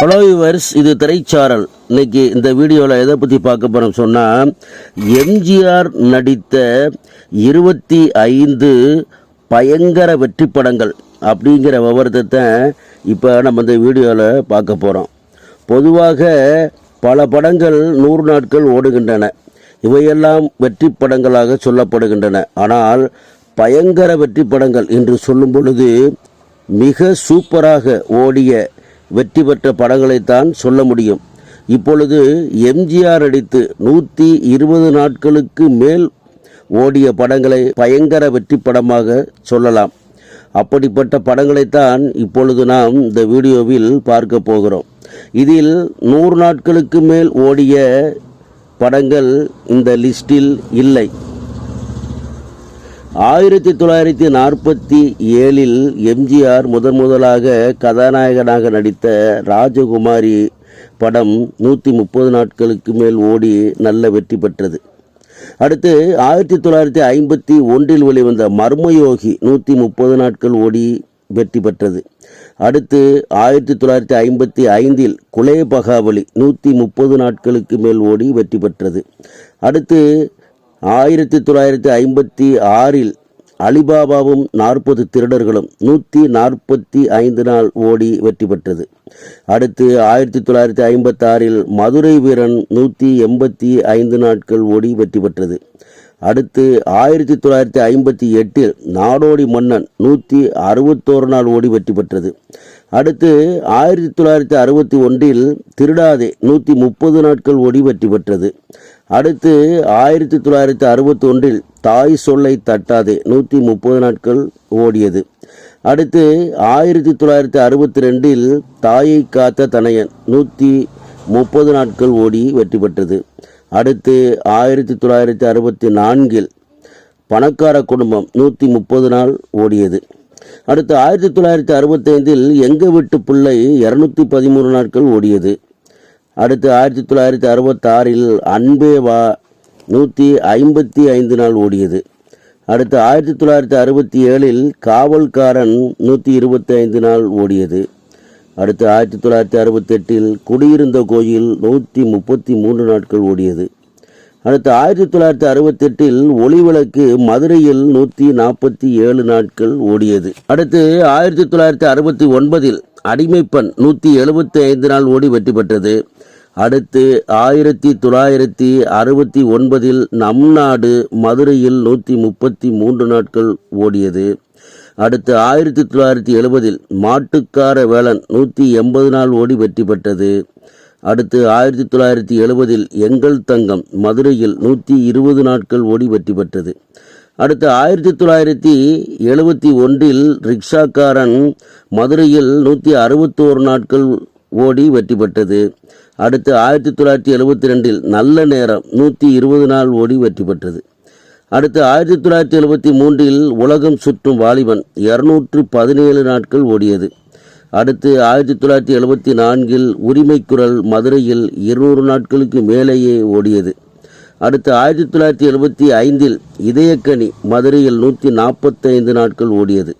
Hello viewers இது திரைச்சாரல். இன்னைக்கு இந்த வீடியோவில் எதை பற்றி பார்க்க போகிறோம் சொன்னால் எம்ஜிஆர் நடித்த இருபத்தி ஐந்து பயங்கர வெற்றி படங்கள் அப்படிங்கிற விவரத்தை இப்போ நம்ம இந்த வீடியோவில் பார்க்க போகிறோம் பொதுவாக பல படங்கள் நூறு நாட்கள் ஓடுகின்றன. இவையெல்லாம் வெற்றி படங்களாக சொல்லப்படுகின்றன. ஆனால் பயங்கர வெற்றி படங்கள் என்று சொல்லும் பொழுது மிக சூப்பராக ஓடிய வெற்றி பெற்ற படங்களைத்தான் சொல்ல முடியும். இப்பொழுது எம்ஜிஆர் அடித்து நூற்றி இருபது நாட்களுக்கு மேல் ஓடிய படங்களை பயங்கர வெற்றி படமாக சொல்லலாம். அப்படிப்பட்ட படங்களைத்தான் இப்பொழுது நாம் இந்த வீடியோவில் பார்க்க போகிறோம். இதில் நூறு நாட்களுக்கு மேல் ஓடிய படங்கள் இந்த லிஸ்டில் இல்லை. ஆயிரத்தி தொள்ளாயிரத்தி நாற்பத்தி ஏழில் எம்ஜிஆர் முதன் முதலாக கதாநாயகனாக நடித்த ராஜகுமாரி படம் நூற்றி முப்பது நாட்களுக்கு மேல் ஓடி நல்ல வெற்றி பெற்றது. அடுத்து ஆயிரத்தி தொள்ளாயிரத்தி ஐம்பத்தி ஒன்றில் வெளிவந்த மர்மயோகி நூற்றி முப்பது நாட்கள் ஓடி வெற்றி பெற்றது. அடுத்து ஆயிரத்தி தொள்ளாயிரத்தி ஐம்பத்தி ஐந்தில் குலே பகாவலி நூற்றி முப்பது நாட்களுக்கு மேல் ஓடி வெற்றி பெற்றது. அடுத்து ஆயிரத்தி தொள்ளாயிரத்தி ஐம்பத்தி ஆறில் அலிபாபாவும் நாற்பது திருடர்களும் நூற்றி நாற்பத்தி ஐந்து நாள் ஓடி வெற்றி பெற்றது. அடுத்து ஆயிரத்தி தொள்ளாயிரத்தி ஐம்பத்தாறில் மதுரை வீரன் நூற்றி எண்பத்தி ஐந்து நாட்கள் ஓடி வெற்றி பெற்றது. அடுத்து ஆயிரத்தி தொள்ளாயிரத்தி ஐம்பத்தி எட்டில் நாடோடி மன்னன் நூற்றி அறுபத்தோரு நாள் ஓடி வெற்றி பெற்றது. அடுத்து ஆயிரத்தி தொள்ளாயிரத்தி அறுபத்தி ஒன்றில் திருடாதே நூற்றி முப்பது நாட்கள் ஓடி வெற்றி பெற்றது. அடுத்து ஆயிரத்தி தொள்ளாயிரத்தி அறுபத்தி ஒன்றில் தாய் சொல்லை தட்டாதே. நூற்றி முப்பது நாட்கள் ஓடியது. அடுத்து ஆயிரத்தி தொள்ளாயிரத்தி அறுபத்தி ரெண்டில் தாயை காத்த தனையன் நூற்றி முப்பது நாட்கள் ஓடி வெற்றி பெற்றது. அடுத்து ஆயிரத்தி தொள்ளாயிரத்தி அறுபத்தி நான்கில் பணக்கார குடும்பம் நூற்றி முப்பது நாள் ஓடியது. அடுத்து ஆயிரத்தி தொள்ளாயிரத்தி அறுபத்தைந்தில் எங்கள் வீட்டு பிள்ளை இரநூத்தி பதிமூணு நாட்கள் ஓடியது. அடுத்து ஆயிரத்தி தொள்ளாயிரத்தி அறுபத்தாறில் அன்பே வா நூற்றி ஐம்பத்தி ஐந்து நாள் ஓடியது. அடுத்து ஆயிரத்தி தொள்ளாயிரத்தி அறுபத்தி ஏழில் காவல்காரன் நூற்றி இருபத்தி ஐந்து நாள் ஓடியது. அடுத்து ஆயிரத்தி தொள்ளாயிரத்தி அறுபத்தெட்டில் குடியிருந்த கோயில் நூற்றி முப்பத்தி மூன்று நாட்கள் ஓடியது. அடுத்து ஆயிரத்தி தொள்ளாயிரத்தி அறுபத்தெட்டில் ஒளிவிளக்கு மதுரையில் நூற்றி நாற்பத்தி ஏழு நாட்கள் ஓடியது. அடுத்து ஆயிரத்தி தொள்ளாயிரத்தி அறுபத்தி ஒன்பதில் அடிமைப்பண் நூற்றி எழுபத்தி ஐந்து நாள் ஓடி வெற்றி பெற்றது. அடுத்து ஆயிரத்தி தொள்ளாயிரத்தி அறுபத்தி ஒன்பதில் நம் நாடு மதுரையில் நூற்றி முப்பத்தி மூன்று நாட்கள் ஓடியது. அடுத்து ஆயிரத்தி தொள்ளாயிரத்தி எழுபதில் மாட்டுக்கார வேளன் நூற்றி எண்பது நாள் ஓடி வெற்றி பெற்றது. அடுத்து ஆயிரத்தி தொள்ளாயிரத்தி எழுபதில் எங்கள் தங்கம் மதுரையில் நூற்றி இருபது நாட்கள் ஓடி வெற்றி பெற்றது. அடுத்து ஆயிரத்தி தொள்ளாயிரத்தி எழுபத்தி ஒன்றில் ரிக்ஷாக்காரன் மதுரையில் நூற்றி அறுபத்தோரு நாட்கள் ஓடி வெற்றி பெற்றது. அடுத்து ஆயிரத்தி தொள்ளாயிரத்தி எழுபத்தி ரெண்டில் நல்ல நேரம் நூற்றி இருபது நாள் ஓடி வெற்றி பெற்றது. அடுத்து ஆயிரத்தி தொள்ளாயிரத்தி எழுபத்தி மூன்றில் உலகம் சுற்றும் வாலிபன் இரநூற்று பதினேழு நாட்கள் ஓடியது. அடுத்து ஆயிரத்தி தொள்ளாயிரத்தி எழுபத்தி நான்கில் உரிமைக்குரல் மதுரையில் இருநூறு நாட்களுக்கு மேலேயே ஓடியது. அடுத்து ஆயிரத்தி தொள்ளாயிரத்தி எழுபத்தி ஐந்தில் இதயக்கனி மதுரையில் நூற்றி நாற்பத்தைந்து நாட்கள் ஓடியது.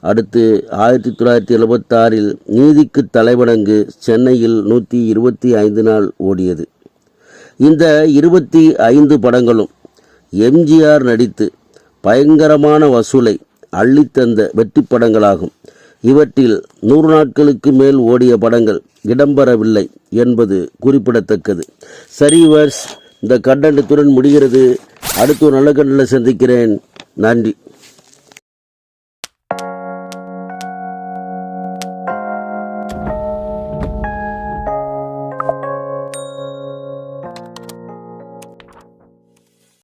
அடுத்து ஆயிரத்தி தொள்ளாயிரத்தி எழுபத்தாறில் நீதிக்கு தலைவணங்கு சென்னையில் நூற்றி இருபத்தி ஐந்து நாள் ஓடியது. இந்த இருபத்தி ஐந்து படங்களும் எம்ஜிஆர் நடித்து பயங்கரமான வசூலை அள்ளித்தந்த வெற்றி படங்களாகும் இவற்றில் நூறு நாட்களுக்கு மேல் ஓடிய படங்கள் இடம்பெறவில்லை என்பது குறிப்பிடத்தக்கது. சரி வர்ஸ் இந்த கண்டனத்துடன் முடிகிறது. அடுத்து ஒரு நல்ல கண்டனில் சந்திக்கிறேன். நன்றி.